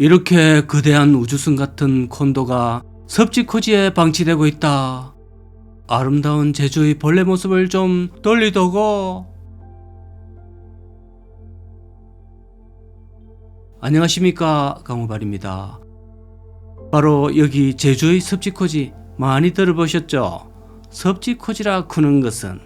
이렇게 거대한 우주선 같은 콘도가 섭지코지에 방치되고 있다. 아름다운 제주의 벌레 모습을 좀 돌리더고. 안녕하십니까 강우발입니다. 바로 여기 제주의 섭지코지 많이 들어보셨죠? 섭지코지라 크는 것은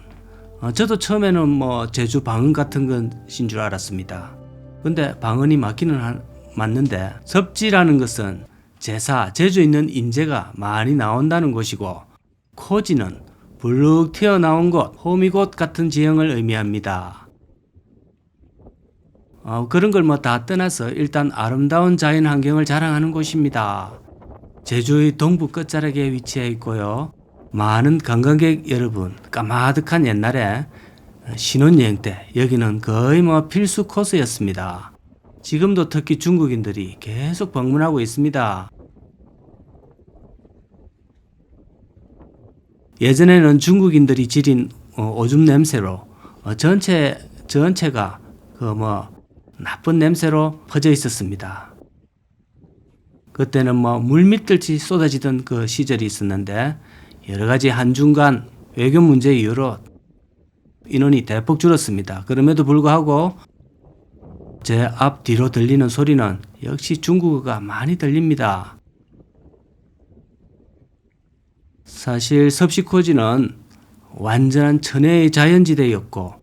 어, 저도 처음에는 뭐 제주 방언 같은 것인 줄 알았습니다. 근데 방언이 맞기는 하- 맞는데 섭지라는 것은 제사, 제주 있는 인재가 많이 나온다는 곳이고 코지는 불룩 튀어나온 곳, 호미곶 같은 지형을 의미합니다. 어, 그런 걸 뭐 다 떠나서 일단 아름다운 자연 환경을 자랑하는 곳입니다. 제주의 동부 끝자락에 위치해 있고요. 많은 관광객 여러분 까마득한 옛날에 신혼여행 때 여기는 거의 뭐 필수 코스였습니다. 지금도 특히 중국인들이 계속 방문하고 있습니다. 예전에는 중국인들이 지린 어, 오줌 냄새로 어, 전체 전체가 그 뭐 나쁜 냄새로 퍼져 있었습니다. 그때는 뭐 물밑듯이 쏟아지던 그 시절이 있었는데 여러 가지 한중간 외교 문제 이유로 인원이 대폭 줄었습니다. 그럼에도 불구하고 제 앞 뒤로 들리는 소리는 역시 중국어가 많이 들립니다. 사실 섭시코지는 완전한 천혜의 자연지대였고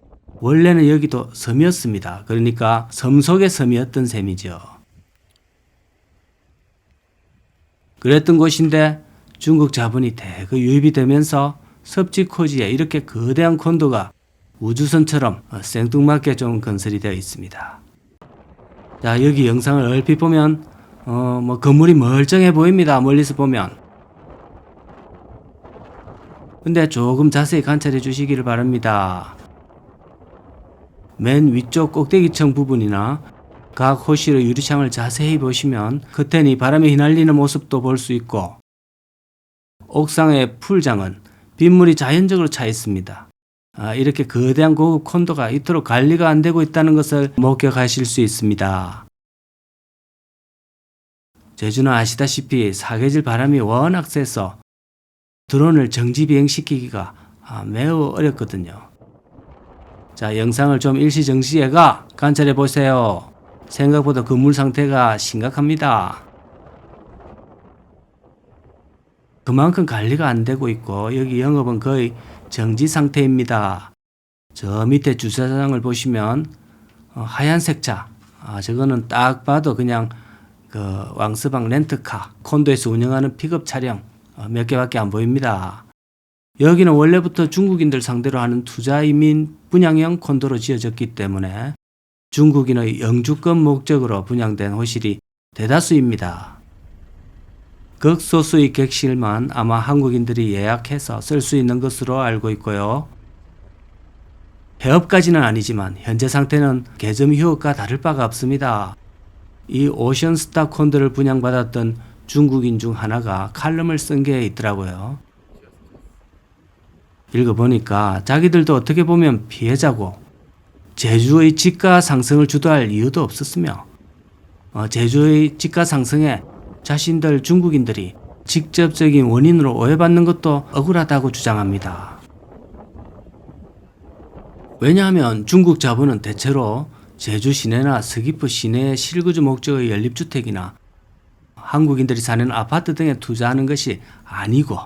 원래는 여기도 섬이었습니다. 그러니까 섬 속의 섬이었던 셈이죠. 그랬던 곳인데 중국 자본이 대거 유입이 되면서 섭지코지에 이렇게 거대한 콘도가 우주선처럼 어, 생뚱맞게 좀 건설이 되어 있습니다. 자 여기 영상을 얼핏 보면 어 뭐 건물이 멀쩡해 보입니다. 멀리서 보면. 근데 조금 자세히 관찰해 주시기를 바랍니다. 맨 위쪽 꼭대기층 부분이나 각 호실의 유리창을 자세히 보시면 커튼이 바람에 휘날리는 모습도 볼 수 있고 옥상의 풀장은 빗물이 자연적으로 차 있습니다. 아, 이렇게 거대한 고급 콘도가 이토록 관리가 안 되고 있다는 것을 목격하실 수 있습니다. 제주는 아시다시피 사계절 바람이 워낙 세서 드론을 정지 비행시키기가 아, 매우 어렵거든요. 자, 영상을 좀 일시 정지해가 관찰해 보세요. 생각보다 건물 상태가 심각합니다. 그만큼 관리가 안 되고 있고 여기 영업은 거의 정지 상태입니다. 저 밑에 주차장을 보시면 어, 하얀색 차, 아, 저거는 딱 봐도 그냥 그 왕서방 렌트카 콘도에서 운영하는 픽업 차량 어, 몇 개밖에 안 보입니다. 여기는 원래부터 중국인들 상대로 하는 투자 이민 분양형 콘도로 지어졌기 때문에 중국인의 영주권 목적으로 분양된 호실이 대다수입니다. 극소수의 객실만 아마 한국인들이 예약해서 쓸 수 있는 것으로 알고 있고요. 폐업까지는 아니지만 현재 상태는 개점 휴업과 다를 바가 없습니다. 이 오션스타 콘도를 분양받았던 중국인 중 하나가 칼럼을 쓴 게 있더라고요. 읽어보니까 자기들도 어떻게 보면 피해자고 제주의 지가 상승을 주도할 이유도 없었으며 어, 제주의 지가 상승에 자신들 중국인들이 직접적인 원인으로 오해받는 것도 억울하다고 주장합니다. 왜냐하면 중국 자본은 대체로 제주 시내나 서귀포 시내의 실거주 목적의 연립주택이나 한국인들이 사는 아파트 등에 투자하는 것이 아니고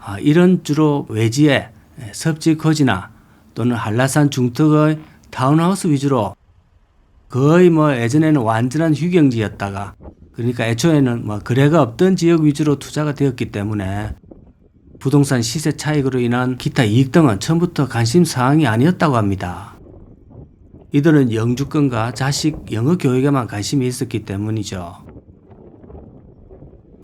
아, 이런 주로 외지의 섭지 거지나 또는 한라산 중턱의 타운하우스 위주로 거의 뭐 예전에는 완전한 휴경지였다가 그러니까 애초에는 뭐 거래가 없던 지역 위주로 투자가 되었기 때문에 부동산 시세 차익으로 인한 기타 이익 등은 처음부터 관심 사항이 아니었다고 합니다. 이들은 영주권과 자식 영어 교육에만 관심이 있었기 때문이죠.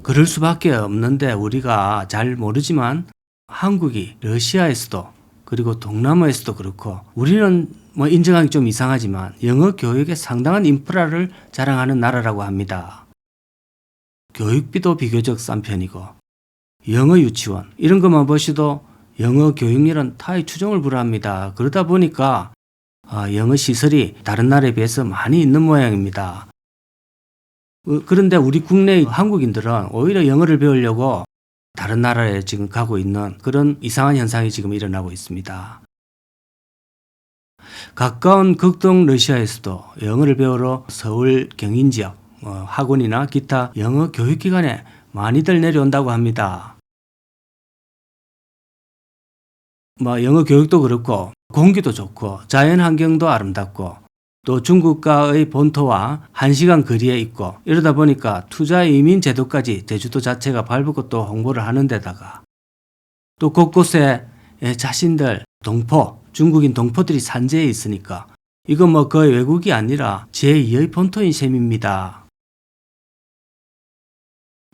그럴 수밖에 없는데 우리가 잘 모르지만 한국이 러시아에서도 그리고 동남아에서도 그렇고 우리는 뭐 인정하기 좀 이상하지만 영어 교육에 상당한 인프라를 자랑하는 나라라고 합니다. 교육비도 비교적 싼 편이고 영어 유치원 이런 것만 보시도 영어 교육률은 타의 추종을 불허합니다. 그러다 보니까 아, 영어 시설이 다른 나라에 비해서 많이 있는 모양입니다. 어, 그런데 우리 국내 한국인들은 오히려 영어를 배우려고 다른 나라에 지금 가고 있는 그런 이상한 현상이 지금 일어나고 있습니다. 가까운 극동 러시아에서도 영어를 배우러 서울 경인 지역 어, 학원이나 기타 영어 교육기관에 많이들 내려온다고 합니다. 뭐 영어 교육도 그렇고 공기도 좋고 자연 환경도 아름답고 또 중국과의 본토와 한시간 거리에 있고 이러다 보니까 투자 이민 제도까지 제주도 자체가 밟고 또 홍보를 하는 데다가 또 곳곳에 예, 자신들 동포 중국인 동포들이 산재해 있으니까 이거 뭐 거의 외국이 아니라 제2의 본토인 셈입니다.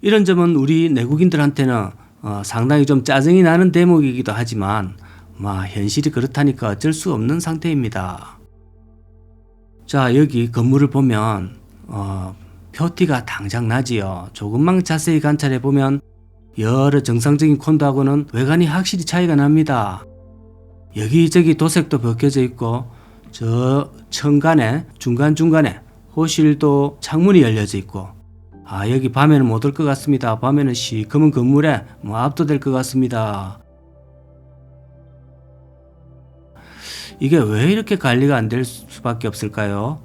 이런 점은 우리 내국인들한테는 어, 상당히 좀 짜증이 나는 대목이기도 하지만 마 현실이 그렇다니까 어쩔 수 없는 상태입니다. 자 여기 건물을 보면 어, 표티가 당장 나지요. 조금만 자세히 관찰해 보면 여러 정상적인 콘도하고는 외관이 확실히 차이가 납니다. 여기저기 도색도 벗겨져 있고 저 천간에 중간중간에 호실도 창문이 열려져 있고 아 여기 밤에는 못 올 것 같습니다. 밤에는 시커먼 건물에 뭐 압도될 것 같습니다. 이게 왜 이렇게 관리가 안 될 수밖에 없을까요?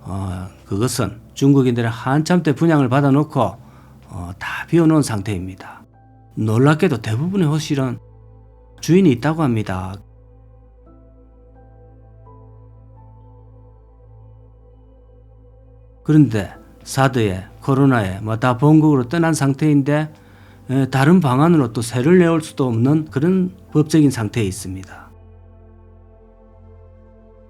어, 그것은 중국인들이 한참 때 분양을 받아놓고 어, 다 비워놓은 상태입니다. 놀랍게도 대부분의 호실은 주인이 있다고 합니다. 그런데 사드에 코로나에 뭐 다 본국으로 떠난 상태인데 에, 다른 방안으로 또 세를 내올 수도 없는 그런 법적인 상태에 있습니다.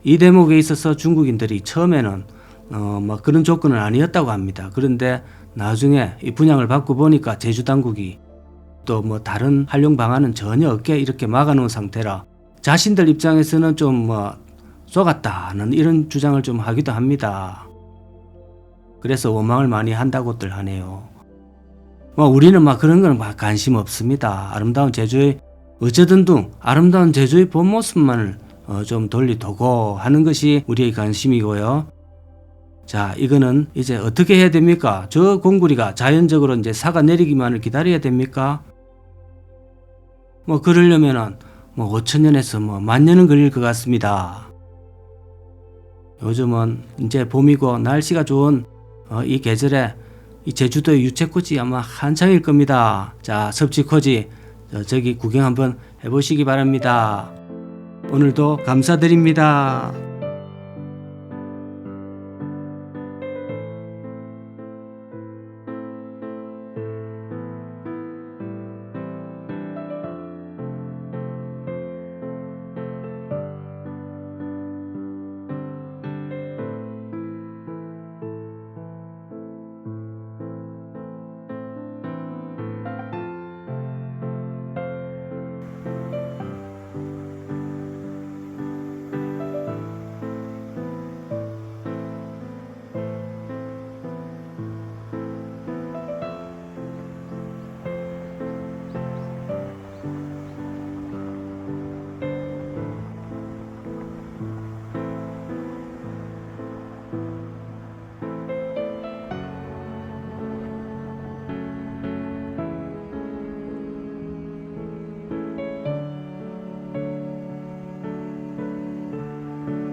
이 대목에 있어서 중국인들이 처음에는 어, 뭐 그런 조건은 아니었다고 합니다. 그런데 나중에 이 분양을 받고 보니까 제주 당국이 또 뭐 다른 활용 방안은 전혀 없게 이렇게 막아놓은 상태라 자신들 입장에서는 좀뭐 쏘갔다는 이런 주장을 좀 하기도 합니다. 그래서 원망을 많이 한다고들 하네요. 뭐 우리는 막 그런 거는 막 관심 없습니다. 아름다운 제주의 어쨌든 둥 아름다운 제주의 본 모습만을 어, 좀 돌리도고 하는 것이 우리의 관심이고요. 자, 이거는 이제 어떻게 해야 됩니까? 저 공구리가 자연적으로 이제 사가 내리기만을 기다려야 됩니까? 뭐 그러려면은 뭐 5천 년에서 뭐 만 년은 걸릴 것 같습니다. 요즘은 이제 봄이고 날씨가 좋은 어, 이 계절에 이 제주도의 유채꽃이 아마 한창일 겁니다. 자, 섭지코지 저, 저기 구경 한번 해보시기 바랍니다. 오늘도 감사드립니다.